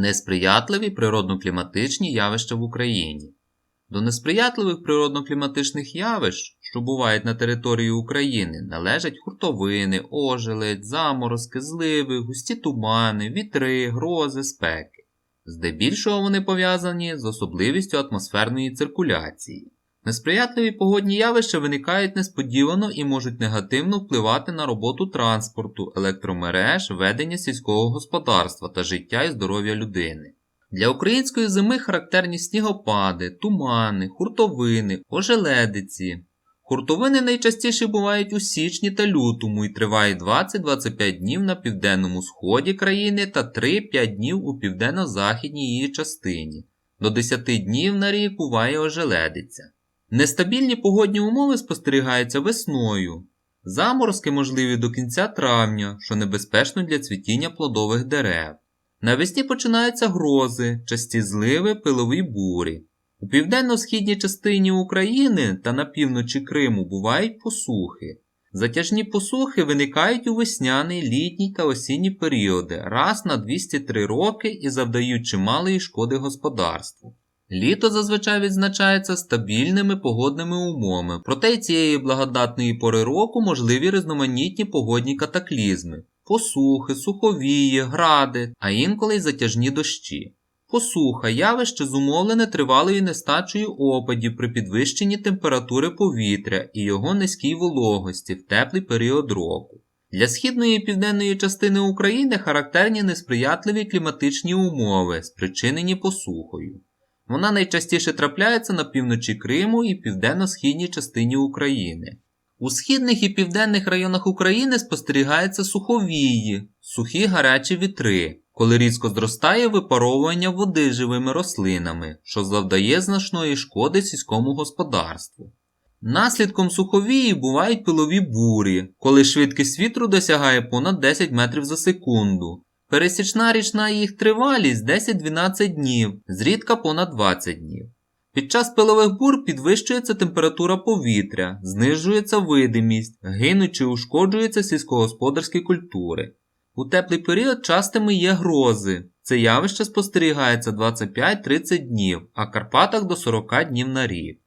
Несприятливі природно-кліматичні явища в Україні. До несприятливих природно-кліматичних явищ, що бувають на території України, належать хуртовини, ожеледь, заморозки, зливи, густі тумани, вітри, грози, спеки. Здебільшого вони пов'язані з особливістю атмосферної циркуляції. Несприятливі погодні явища виникають несподівано і можуть негативно впливати на роботу транспорту, електромереж, ведення сільського господарства та життя і здоров'я людини. Для української зими характерні снігопади, тумани, хуртовини, ожеледиці. Хуртовини найчастіше бувають у січні та лютому і тривають 20-25 днів на південному сході країни та 3-5 днів у південно-західній її частині. До 10 днів на рік буває ожеледиця. Нестабільні погодні умови спостерігаються весною. Заморозки можливі до кінця травня, що небезпечно для цвітіння плодових дерев. Навесні починаються грози, часті зливи, пилові бурі. У південно-східній частині України та на півночі Криму бувають посухи. Затяжні посухи виникають у весняний, літній та осінні періоди раз на 203 роки і завдають чималої шкоди господарству. Літо зазвичай відзначається стабільними погодними умовами, проте й цієї благодатної пори року можливі різноманітні погодні катаклізми посухи, суховії, гради, а інколи й затяжні дощі. Посуха явище зумовлене тривалою нестачею опадів при підвищенні температури повітря і його низькій вологості в теплий період року. Для східної і південної частини України характерні несприятливі кліматичні умови, спричинені посухою. Вона найчастіше трапляється на півночі Криму і південно-східній частині України. У східних і південних районах України спостерігаються суховії, сухі гарячі вітри, коли різко зростає випаровування води живими рослинами, що завдає значної шкоди сільському господарству. Наслідком суховії бувають пилові бурі, коли швидкість вітру досягає понад 10 метрів за секунду. Пересічна річна їх тривалість 10-12 днів, зрідка понад 20 днів. Під час пилових бур підвищується температура повітря, знижується видимість, гинуть чи ушкоджуються сільськогосподарські культури. У теплий період частими є грози. Це явище спостерігається 25-30 днів, а в Карпатах до 40 днів на рік.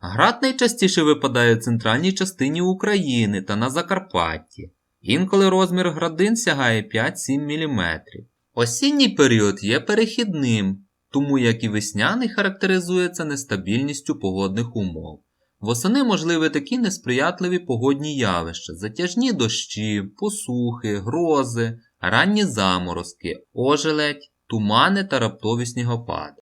Град найчастіше випадає в центральній частині України та на Закарпатті. Інколи розмір градин сягає 5-7 мм. Осінній період є перехідним, тому як і весняний характеризується нестабільністю погодних умов. Восени можливі такі несприятливі погодні явища, затяжні дощі, посухи, грози, ранні заморозки, ожеледь, тумани та раптові снігопади.